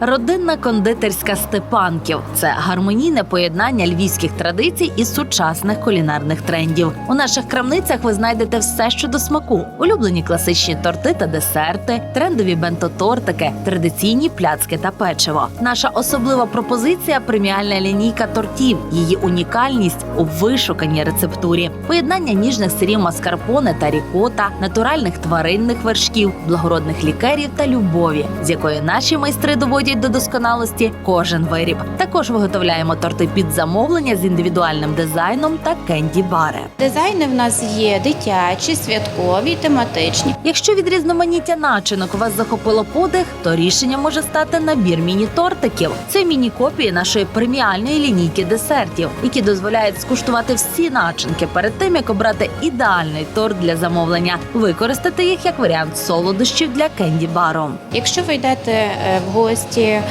Родинна кондитерська Степанків це гармонійне поєднання львівських традицій і сучасних кулінарних трендів. У наших крамницях ви знайдете все, що до смаку: улюблені класичні торти та десерти, трендові бенто-тортики, традиційні пляцки та печиво. Наша особлива пропозиція преміальна лінійка тортів. Її унікальність у вишуканій рецептурі, поєднання ніжних сирів маскарпоне та рікота, натуральних тваринних вершків, благородних лікерів та любові, з якої наші майстри доводять до досконалості кожен виріб. Також виготовляємо торти під замовлення з індивідуальним дизайном та кенді бари. Дизайни в нас є дитячі, святкові, тематичні. Якщо від різноманіття начинок вас захопило подих, то рішенням може стати набір міні-тортиків. Це міні-копії нашої преміальної лінійки десертів, які дозволяють скуштувати всі начинки перед тим, як обрати ідеальний торт для замовлення, використати їх як варіант солодощів для кенді-бару. Якщо ви йдете е, в гості е,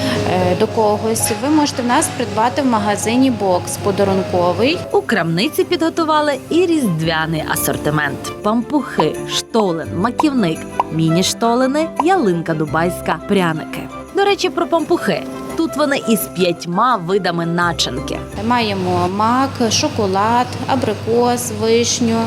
до когось, ви можете в нас придбати в магазині бокс подарунковий. У крамниці підготували і різдвяний асортимент: пампухи, штолен, маківник, міні-штолени, ялинка дубайська, пряники. До речі, про пампухи. Тут вони із п'ятьма видами начинки. Маємо мак, шоколад, абрикос, вишню,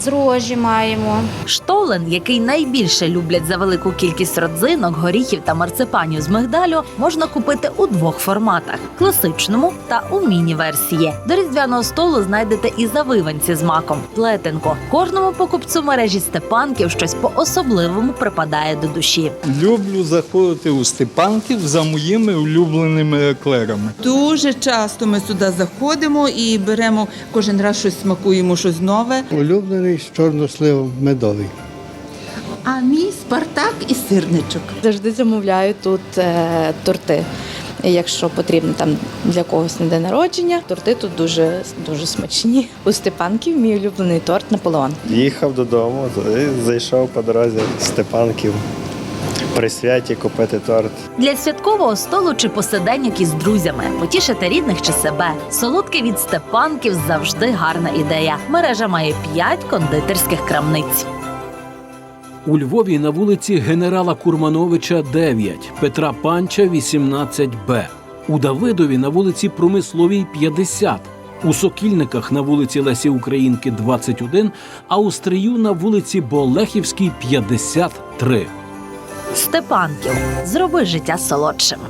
з рожі маємо. Штолен, який найбільше люблять за велику кількість родзинок, горіхів та марципанів з мигдалю, можна купити у двох форматах: класичному та у міні-версії. До різдвяного столу знайдете і завиванці з маком, плетенко. Кожному покупцю мережі Степанків щось по-особливому припадає до душі. Люблю заходити у Степанків за моїми улюбленими еклерами. Дуже часто ми сюди заходимо і беремо кожен раз щось смакуємо, щось нове. Улюблений з чорносливом медовий. А мій Спартак і сирничок. Завжди замовляю тут е, торти. Якщо потрібно там для когось на день народження, торти тут дуже дуже смачні. У Степанків мій улюблений торт Наполеон. Їхав додому, і зайшов по дорозі в Степанків при святі купити торт. Для святкового столу чи посиденьок із друзями, потішити рідних чи себе. Солодке від Степанків завжди гарна ідея. Мережа має п'ять кондитерських крамниць. У Львові на вулиці генерала Курмановича 9, Петра Панча 18Б. У Давидові на вулиці Промисловій 50. У Сокільниках на вулиці Лесі Українки 21, а у Стрию на вулиці Болехівській 53. Степанків зроби життя солодшим.